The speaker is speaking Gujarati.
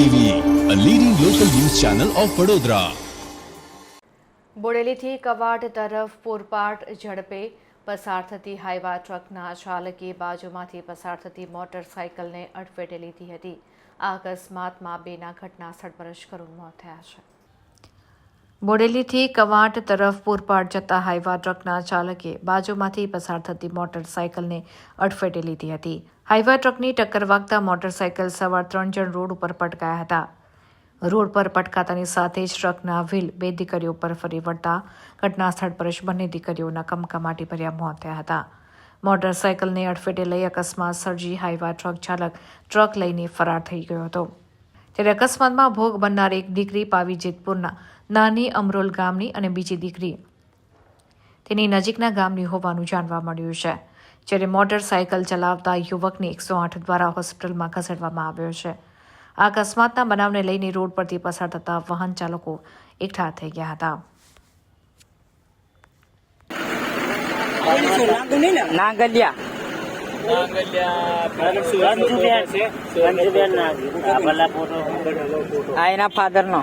TV a leading local news channel of Vadodara બોડેલીથી કવાડ તરફ પૂરપાટ ઝડપે પસાર થતી હાઈવા ટ્રકના ચાલકે બાજુમાંથી પસાર થતી મોટરસાઇકલને અડફેટે લીધી હતી. આ અકસ્માતમાં બેના ઘટના સ્થળ પર જ કરુણ મોત થયા છે. બોડેલીથી કવાંટ તરફ પૂરપાટ જતા હાઈવા ટ્રકના ચાલકે બાજુમાંથી પસાર થતી મોટરસાયકલને અડફેટે લીધી હતી. હાઈવા ટ્રકની ટક્કર વાગતા મોટરસાયકલ સવાર ત્રણ જણ રોડ ઉપર પટકાયા હતા. રોડ પર પટકાતાની સાથે જ ટ્રકના વ્હીલ બે દીકરીઓ પર ફરી વળતા ઘટના સ્થળ પર જ બંને દીકરીઓના કમકમાટી ભર્યા મોત થયા હતા. મોટરસાયકલને અડફેટે લઈ અકસ્માત સર્જી હાઈવા ટ્રક ચાલક ટ્રક લઈને ફરાર થઈ ગયો હતો. ત્યારે અકસ્માતમાં ભોગ બનનાર એક દીકરી પાવી જેતપુરના નાની અમરોલ ગામની અને બીજી દીકરી તેની નજીકના ગામની હોવાનું જાણવા મળ્યું છે, જ્યારે મોટરસાયકલ ચલાવતા યુવકને એકસો આઠ દ્વારા હોસ્પિટલમાં ખસેડવામાં આવ્યો છે. આ અકસ્માતના બનાવને લઈને રોડ પરથી પસાર થતા વાહન ચાલકો એકઠા થઈ ગયા હતા. નાગલિયા આ એના ફાધર નો.